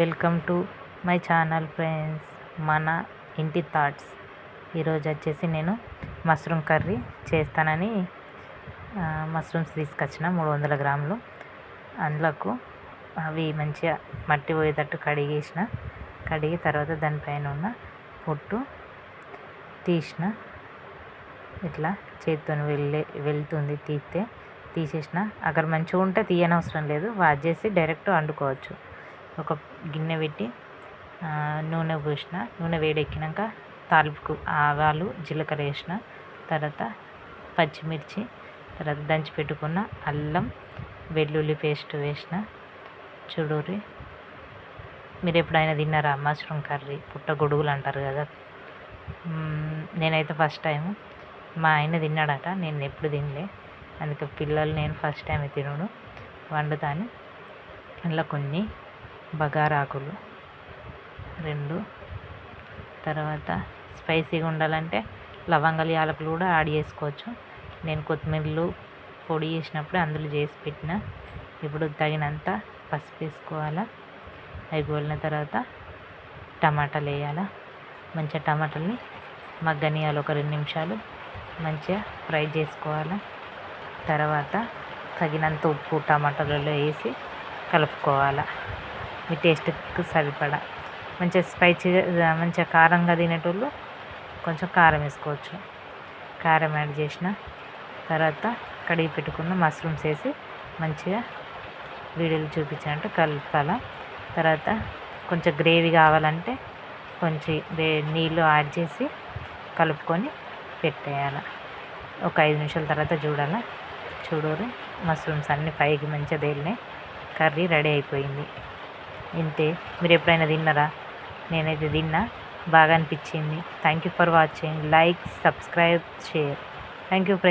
Welcome to my channel friends మన ఇంటి thoughts. ఈరోజు వచ్చేసి నేను మష్రూమ్ కర్రీ చేస్తానని మష్రూమ్స్ తీసుకొచ్చిన మూడు వందల గ్రాములు. అందులోకు అవి మంచిగా మట్టి పోయేటట్టు కడిగేసిన కడిగి తర్వాత దానిపైన ఉన్న పొట్టు తీసిన ఇట్లా చేతితో వెళ్ళే వెళ్తుంది తీస్తే తీసేసిన. అక్కడ మంచిగా ఉంటే తీయనవసరం లేదు వాచ్ చేసి డైరెక్ట్ వండుకోవచ్చు ఒక గిన్నె పెట్టి నూనె పోసిన నూనె వేడెక్కినాక తాలింపుకు ఆవాలు జీలకర్ర వేసిన తర్వాత పచ్చిమిర్చి తర్వాత దంచి పెట్టుకున్న అల్లం వెల్లుల్లి పేస్ట్ వేసిన చూడూరి. మీరు ఎప్పుడైనా తిన్నారా? మష్రూమ్ కర్రీ పుట్ట గొడుగులు అంటారు కదా. నేనైతే ఫస్ట్ టైం మా ఆయన తిన్నాడట నేను ఎప్పుడు తినలే. అందుకే పిల్లలు నేను ఫస్ట్ టైం తినను వండుతాను. అందులో కొన్ని బగారాకులు రెండు. తర్వాత స్పైసీగా ఉండాలంటే లవంగాలు యాలకులు కూడా యాడ్ చేసుకోవచ్చు. నేను కొత్తిమీరలు పొడి చేసినప్పుడు అందులో చేసి పెట్టిన. ఇప్పుడు తగినంత పసుపు వేసుకోవాలా? అవి గోలిన తర్వాత టమాటాలు వేయాలా? మంచిగా టమాటాలని మగ్గనియాలి ఒక రెండు నిమిషాలు. మంచిగా ఫ్రై చేసుకోవాలి? తర్వాత తగినంత ఉప్పు టమాటాలలో వేసి కలుపుకోవాలి? మీ టేస్ట్కి సరిపడా. మంచిగా స్పైసీగా మంచిగా కారంగా తినేటోళ్ళు కొంచెం కారం వేసుకోవచ్చు. కారం యాడ్ చేసిన తర్వాత కడిగి పెట్టుకున్న మష్రూమ్స్ వేసి మంచిగా వీడియోలు చూపించినట్టు కలపాల. తర్వాత కొంచెం గ్రేవీ కావాలంటే కొంచెం వే- నీళ్ళు యాడ్ చేసి కలుపుకొని పెట్టేయాలి. ఒక ఐదు నిమిషాల తర్వాత చూడాలా. చూడరు మష్రూమ్స్ అన్నీ పైకి మంచిగా తేలినాయి. కర్రీ రెడీ అయిపోయింది. ఇంతే మీరు ఎప్పుడైనా తిన్నారా? నేనైతే తిన్నా. బాగా అనిపించింది. Thank you for watching like subscribe share thank you friend